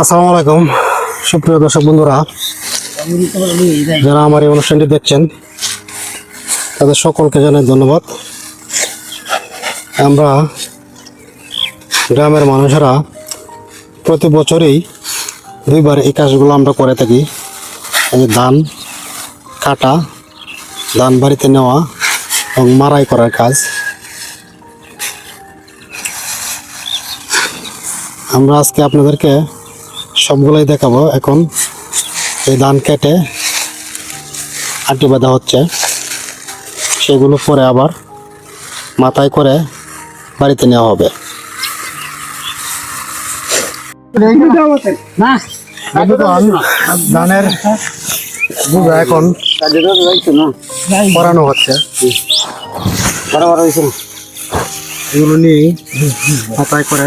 আসসালামু আলাইকুম, সুপ্রিয় দর্শক বন্ধুরা, যারা আমার এই অনুষ্ঠানটি দেখছেন, তাদের সকলকে জানাই ধন্যবাদ। আমরা গ্রামের মানুষেরা প্রতি বছরেই দুইবার এই কাজগুলো আমরা করে থাকি। এই ধান কাটা, ধান বাড়িতে নেওয়া এবং মারাই করার কাজ। আমরা আজকে আপনাদেরকে সবগুলোই দেখাবো। এখন এই ধান কেটে আটি বাঁধা হচ্ছে। সেগুলো পরে আবার মাথায় করে বাড়িতে নেওয়া হবে। ধানের বুঝা এখন করানো হচ্ছে। এগুলো নিয়ে মাথায় করে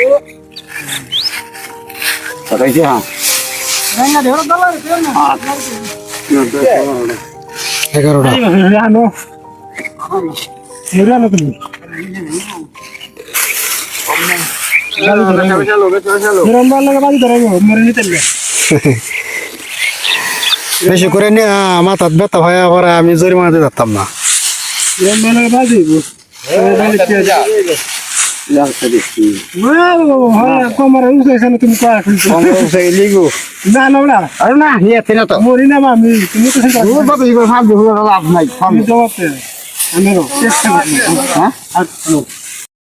হ্যাঁ। দেওয়া দাও না এগারোটা। বেশি করে নিয়ে মাথার ব্যথা হয় আবার আমি জরিমানা দিতে পারতাম না। নিরম্বার লাগে বাজি কমার উঠেছে তুমি কয়া খুলছো না না ওরা আরে না হিয়া তেনা তো। মরি না আমি তুমি তো সেটা ও বাবা ইগো সামনে হলো লাভ নাই আমি জবাব আমি চেষ্টা হ্যাঁ? আর